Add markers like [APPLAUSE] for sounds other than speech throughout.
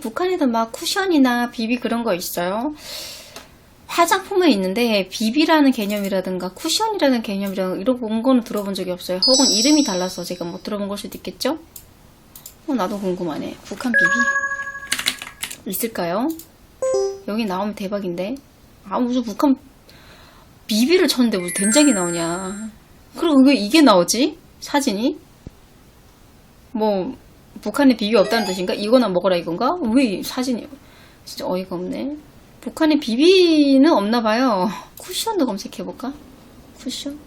북한에도 막 쿠션이나 비비 그런 거 있어요? 화장품은 있는데 비비라는 개념이라든가 쿠션이라는 개념이라는 이런 거는 들어본 적이 없어요. 혹은 이름이 달라서 제가 못 들어본 걸 수도 있겠죠? 어, 나도 궁금하네. 북한 비비 있을까요? 여기 나오면 대박인데. 아 무슨 북한 비비를 쳤는데 무슨 된장이 나오냐. 그리고 왜 이게 나오지? 사진이? 뭐 북한에 비비 없다는 뜻인가? 이거나 먹어라 이건가? 왜 사진이 진짜 어이가 없네. 북한에 비비는 없나 봐요. 쿠션도 검색해 볼까? 쿠션?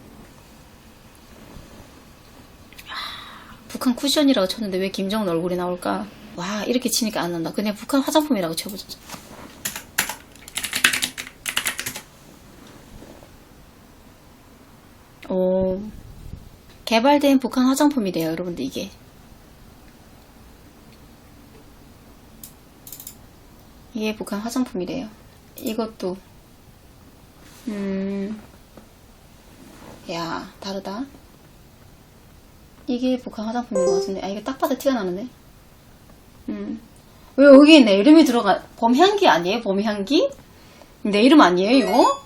아, 북한 쿠션이라고 쳤는데 왜 김정은 얼굴이 나올까? 와 이렇게 치니까 안 난다. 그냥 북한 화장품이라고 쳐보자. 오 개발된 북한 화장품이래요, 여러분들 이게. 이게 북한 화장품이래요. 이것도 음, 야 다르다. 이게 북한 화장품인 것 같은데, 아 이게 딱 봐도 티가 나는데. 음, 왜 여기 내 이름이 들어가? 범향기 아니에요? 범향기? 내 이름 아니에요 이거?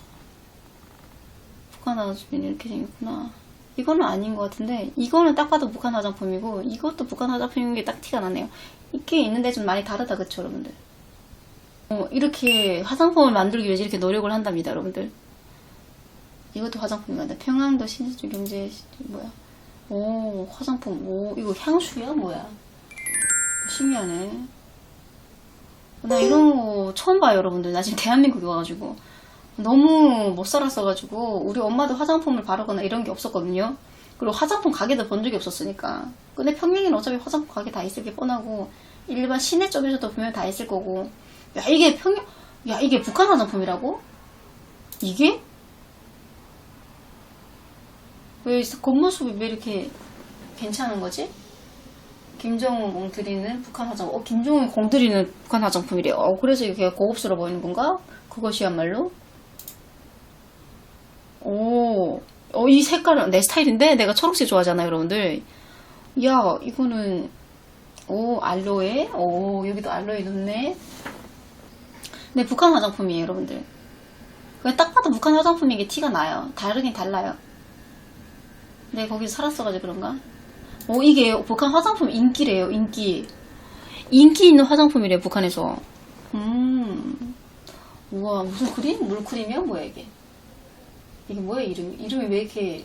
북한 화장품이 이렇게 생겼구나. 이거는 아닌 것 같은데 이거는 딱 봐도 북한 화장품이고 이것도 북한 화장품인 게 딱 티가 나네요. 이게 있는데 좀 많이 다르다 그쵸 여러분들? 어, 이렇게 화장품을 만들기 위해서 이렇게 노력을 한답니다, 여러분들. 이것도 화장품이다. 평양도 신세주 경제 뭐야? 오 화장품. 오 이거 향수야 뭐야? 신기하네. 나 이런 거 처음 봐요, 여러분들. 나 지금 대한민국에 와가지고 너무 못 살았어가지고 우리 엄마도 화장품을 바르거나 이런 게 없었거든요. 그리고 화장품 가게도 본 적이 없었으니까. 근데 평양에는 어차피 화장품 가게 다 있을 게 뻔하고 일반 시내 쪽에서도 보면 다 있을 거고. 야 이게 평양 야 이게 북한 화장품이라고? 이게? 왜 겉모습이 왜 이렇게 괜찮은 거지? 김정은 공들이는 북한 화장 어 김정은 공들이는 북한 화장품이래 어 그래서 이렇게 고급스러워 보이는 건가? 그것이야말로 오, 어, 이 색깔은 내 스타일인데 내가 초록색 좋아하잖아요, 여러분들. 야, 이거는 오 알로에, 오 여기도 알로에 넣네. 네, 북한 화장품이에요, 여러분들. 딱 봐도 북한 화장품인 게 티가 나요. 다르긴 달라요. 네, 거기서 살았어가지고 그런가? 오, 이게 북한 화장품 인기래요, 인기. 인기 있는 화장품이래요, 북한에서. 음. 우와, 무슨 크림? 물크림이야? 뭐야, 이게? 이게 뭐야, 이름이? 이름이 왜 이렇게,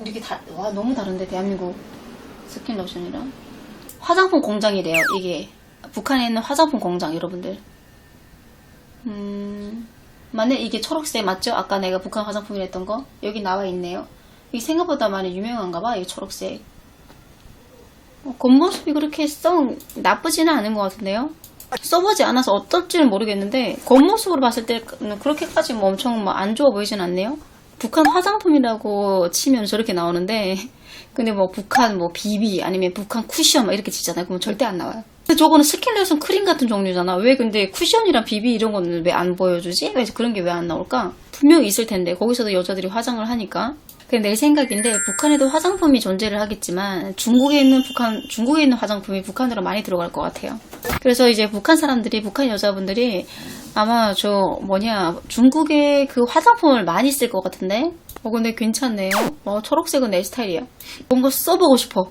이렇게 다, 와, 너무 다른데, 대한민국 스킨 로션이랑. 화장품 공장이래요, 이게. 북한에 있는 화장품 공장, 여러분들. 음, 만약 이게 초록색 맞죠? 아까 내가 북한 화장품이라 했던 거? 여기 나와 있네요. 이게 생각보다 많이 유명한가 봐, 이 초록색. 어, 겉모습이 그렇게 썩 나쁘지는 않은 것 같은데요? 써보지 않아서 어떨지는 모르겠는데, 겉모습으로 봤을 때는 그렇게까지 뭐 엄청 뭐 안 좋아 보이진 않네요? 북한 화장품이라고 치면 저렇게 나오는데, [LAUGHS] 근데 뭐 북한 뭐 비비 아니면 북한 쿠션 막 이렇게 치잖아요. 그러면 절대 안 나와요. 근데 저거는 스킨레이션 크림 같은 종류잖아. 왜 근데 쿠션이랑 비비 이런 거는 왜 안 보여주지? 그래서 그런 게 왜 안 나올까? 분명히 있을 텐데 거기서도 여자들이 화장을 하니까. 그게 내 생각인데 북한에도 화장품이 존재를 하겠지만 중국에 있는 북한 중국에 있는 화장품이 북한으로 많이 들어갈 것 같아요. 그래서 이제 북한 사람들이 북한 여자분들이 아마 저 뭐냐 중국의 그 화장품을 많이 쓸 것 같은데. 어 근데 괜찮네요. 어 초록색은 내 스타일이야. 뭔가 써보고 싶어.